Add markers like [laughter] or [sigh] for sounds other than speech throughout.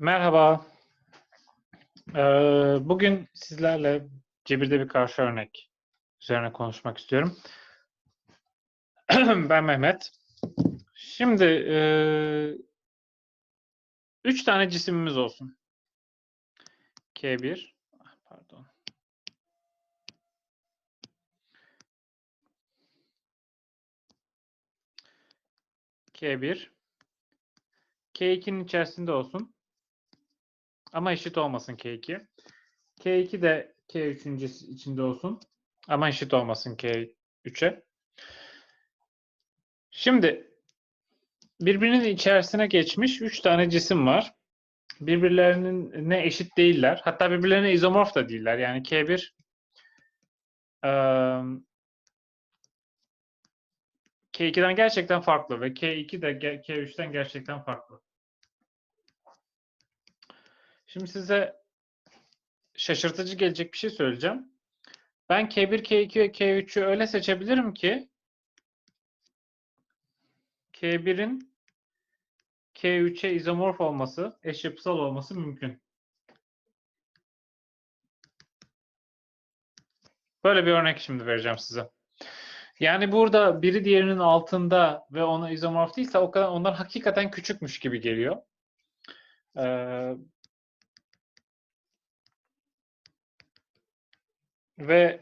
Merhaba. Ee, bugün sizlerle cebirde bir karşı örnek üzerine konuşmak istiyorum. [clears throat] ben Mehmet. Şimdi e, üç tane cisimimiz olsun. K1 ah, pardon. K1 K2'nin içerisinde olsun. Ama eşit olmasın K2. K2 de K3'ün içinde olsun. Ama eşit olmasın K3'e. Şimdi birbirinin içerisine geçmiş 3 tane cisim var. Birbirlerinin ne eşit değiller. Hatta birbirlerine izomorf da değiller. Yani K1 K2'den gerçekten farklı ve K2 de K3'ten gerçekten farklı. Şimdi size şaşırtıcı gelecek bir şey söyleyeceğim. Ben K1, K2 ve K3'ü öyle seçebilirim ki K1'in K3'e izomorf olması, eşyapısal olması mümkün. Böyle bir örnek şimdi vereceğim size. Yani burada biri diğerinin altında ve ona izomorf değilse o kadar onlar hakikaten küçükmüş gibi geliyor. Ee, ve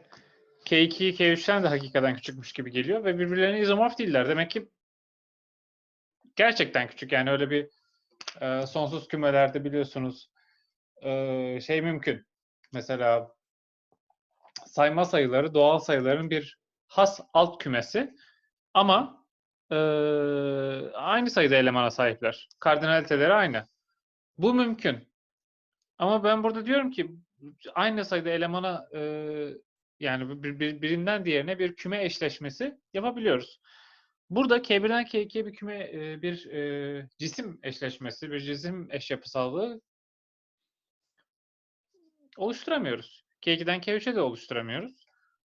K2, K3'ten de hakikaten küçükmüş gibi geliyor ve birbirlerine izomorf değiller. Demek ki gerçekten küçük. Yani öyle bir e, sonsuz kümelerde biliyorsunuz e, şey mümkün. Mesela sayma sayıları doğal sayıların bir has alt kümesi ama e, aynı sayıda elemana sahipler. Kardinaliteleri aynı. Bu mümkün. Ama ben burada diyorum ki aynı sayıda elemana e, yani bir, bir, birinden diğerine bir küme eşleşmesi yapabiliyoruz. Burada K1'den K2'ye bir küme e, bir e, cisim eşleşmesi, bir cisim eşyapısallığı oluşturamıyoruz. K2'den K3'e de oluşturamıyoruz.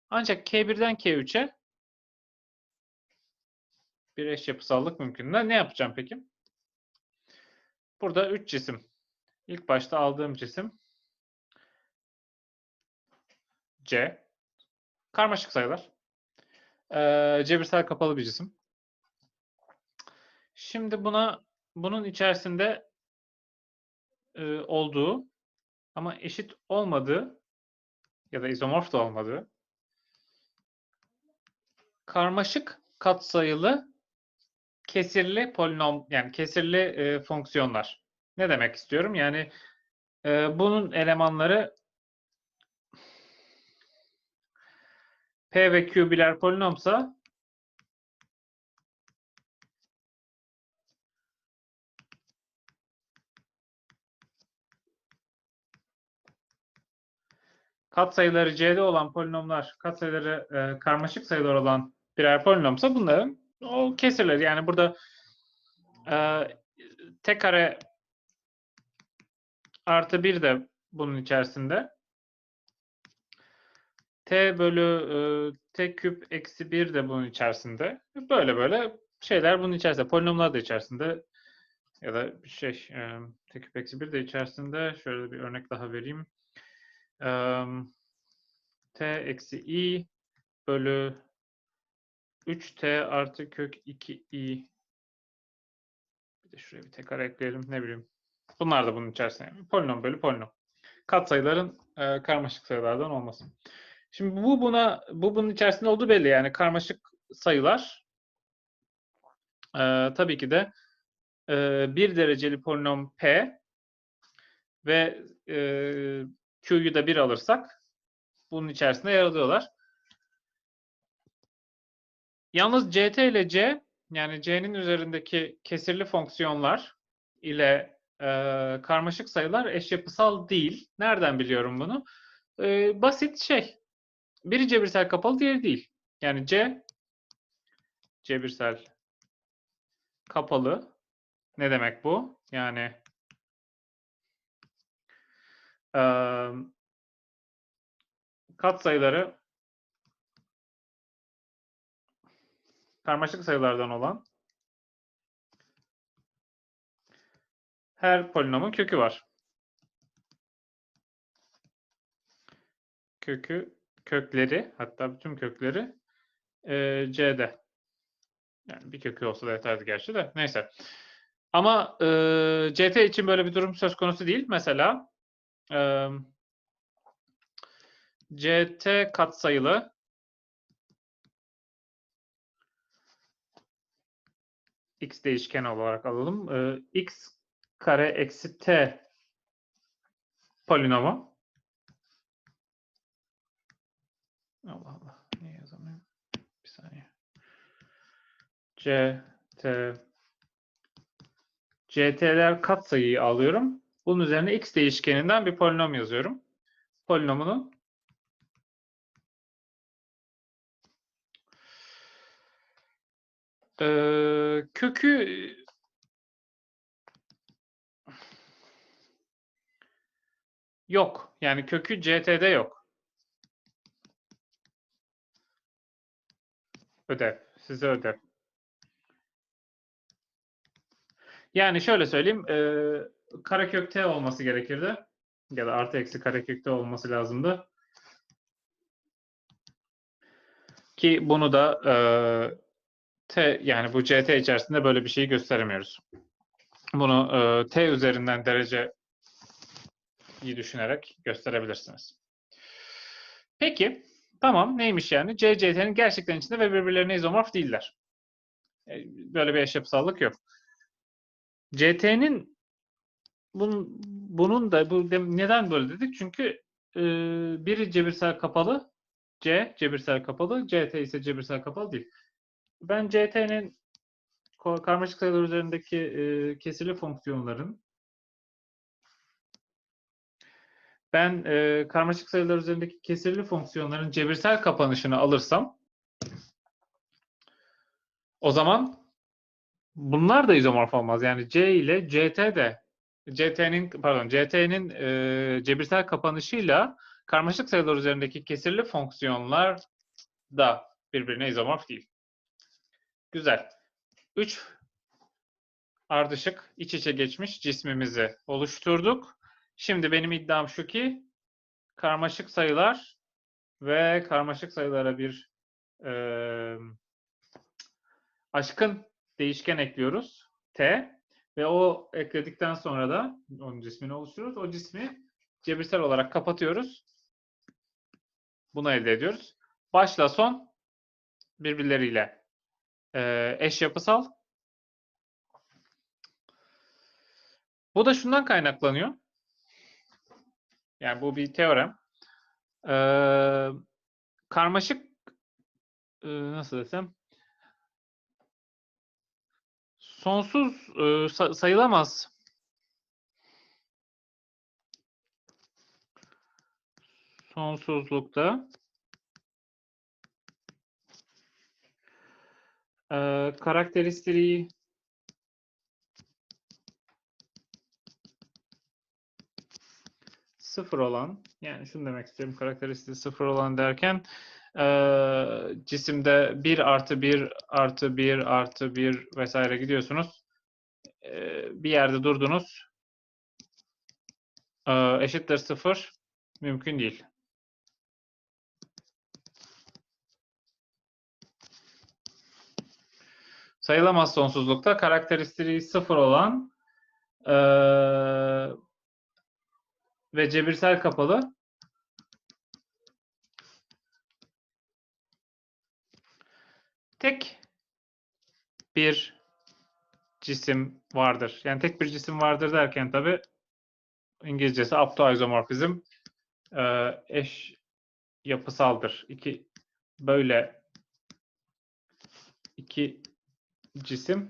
Ancak K1'den K3'e bir eşyapısallık mümkün. Ne yapacağım peki? Burada 3 cisim. İlk başta aldığım cisim C. Karmaşık sayılar. Ee, cebirsel kapalı bir cisim. Şimdi buna bunun içerisinde e, olduğu ama eşit olmadığı ya da izomorf da olmadığı karmaşık katsayılı kesirli polinom yani kesirli e, fonksiyonlar. Ne demek istiyorum? Yani e, bunun elemanları P ve Q birer polinomsa katsayıları C'de olan polinomlar, katsayıları e, karmaşık sayılar olan birer polinomsa bunların o kesirleri. Yani burada e, t kare artı 1 de bunun içerisinde. T bölü e, t küp eksi 1 de bunun içerisinde. Böyle böyle şeyler bunun içerisinde. Polinomlar da içerisinde. Ya da bir şey e, t küp eksi 1 de içerisinde. Şöyle bir örnek daha vereyim. E, t eksi i bölü 3t artı kök 2i bir de şuraya bir tekrar ekleyelim ne bileyim. Bunlar da bunun içerisinde. Polinom bölü polinom. Katsayıların e, karmaşık sayılardan olması. Şimdi bu buna bu bunun içerisinde olduğu belli yani karmaşık sayılar e, tabii ki de e, bir dereceli polinom p ve e, q'yu da bir alırsak bunun içerisinde yer alıyorlar. Yalnız ct ile c yani c'nin üzerindeki kesirli fonksiyonlar ile e, karmaşık sayılar eşyapısal değil. Nereden biliyorum bunu? E, basit şey. Biri cebirsel kapalı, diğeri değil. Yani C cebirsel kapalı. Ne demek bu? Yani e, katsayıları karmaşık sayılardan olan her polinomun kökü var. Kökü, kökleri, hatta bütün kökleri e, C'de. Yani bir kökü olsa da yeterdi gerçi de. Neyse. Ama e, CT için böyle bir durum söz konusu değil. Mesela e, CT katsayılı x değişken olarak alalım. E, x kare eksi t polinomu. Allah Allah. Niye yazamıyorum? Bir saniye. C, T, CT'ler katsayıyı alıyorum. Bunun üzerine x değişkeninden bir polinom yazıyorum. Polinomunun ee, kökü yok. Yani kökü CT'de yok. Ödev. Size ödev. Yani şöyle söyleyeyim. E, karekök t olması gerekirdi. Ya da artı eksi karekök t olması lazımdı. Ki bunu da e, t yani bu ct içerisinde böyle bir şeyi gösteremiyoruz. Bunu e, t üzerinden derece iyi düşünerek gösterebilirsiniz. Peki, tamam neymiş yani? C, CT'nin gerçekten içinde ve birbirlerine izomorf değiller. E, böyle bir eşyapısallık yok. CT'nin bunun, bunun da bu neden böyle dedik? Çünkü e, biri cebirsel kapalı, C cebirsel kapalı, CT ise cebirsel kapalı değil. Ben CT'nin karmaşık sayılar üzerindeki e, kesili fonksiyonların ben e, karmaşık sayılar üzerindeki kesirli fonksiyonların cebirsel kapanışını alırsam o zaman bunlar da izomorf olmaz. Yani C ile CT de CT'nin pardon CT'nin e, cebirsel kapanışıyla karmaşık sayılar üzerindeki kesirli fonksiyonlar da birbirine izomorf değil. Güzel. 3 ardışık iç içe geçmiş cismimizi oluşturduk. Şimdi benim iddiam şu ki karmaşık sayılar ve karmaşık sayılara bir e, aşkın değişken ekliyoruz. T ve o ekledikten sonra da onun cismini oluşturuyoruz. O cismi cebirsel olarak kapatıyoruz. Bunu elde ediyoruz. Başla son birbirleriyle e, eş yapısal. Bu da şundan kaynaklanıyor. Yani bu bir teorem. Ee, karmaşık e, nasıl desem sonsuz e, sayılamaz sonsuzlukta e, karakteristiği sıfır olan yani şunu demek istiyorum karakteristiği sıfır olan derken e, cisimde 1 artı 1 artı 1 artı 1 vesaire gidiyorsunuz. E, bir yerde durdunuz. E, eşittir sıfır mümkün değil. Sayılamaz sonsuzlukta karakteristiği sıfır olan ve cebirsel kapalı tek bir cisim vardır. Yani tek bir cisim vardır derken tabi İngilizcesi aptoizomorfizm e, eş yapısaldır. İki böyle iki cisim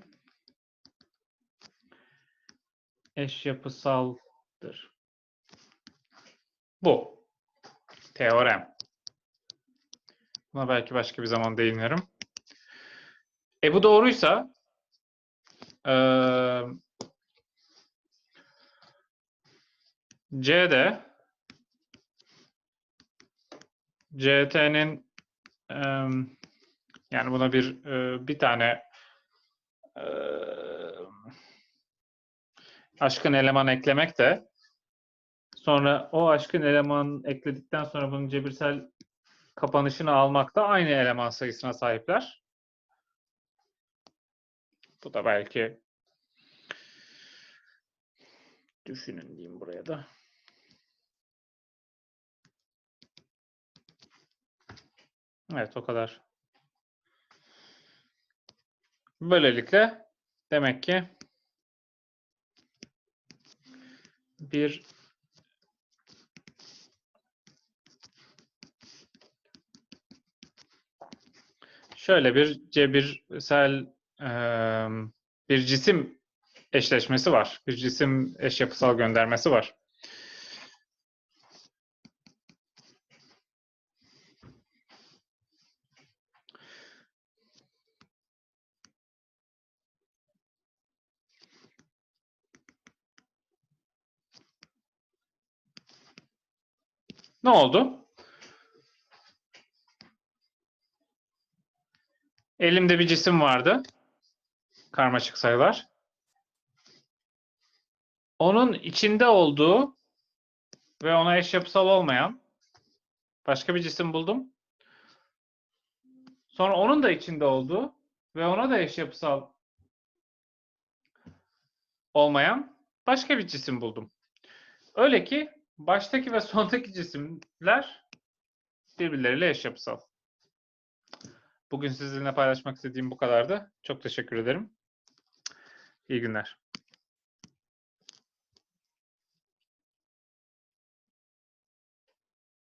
eş yapısaldır. Bu. Teorem. Buna belki başka bir zaman değinirim. E bu doğruysa e, C'de CT'nin e, yani buna bir e, bir tane e, aşkın eleman eklemek de sonra o aşkın eleman ekledikten sonra bunun cebirsel kapanışını almak da aynı eleman sayısına sahipler. Bu da belki düşünün diyeyim buraya da. Evet o kadar. Böylelikle demek ki bir şöyle bir cebirsel eee, bir cisim eşleşmesi var. Bir cisim eşyapısal göndermesi var. Ne oldu? Elimde bir cisim vardı. Karmaşık sayılar. Onun içinde olduğu ve ona eşyapısal olmayan başka bir cisim buldum. Sonra onun da içinde olduğu ve ona da eşyapısal olmayan başka bir cisim buldum. Öyle ki baştaki ve [laughs] sondaki cisimler birbirleriyle eşyapısal. Bugün sizinle paylaşmak istediğim bu kadardı. Çok teşekkür ederim. İyi günler.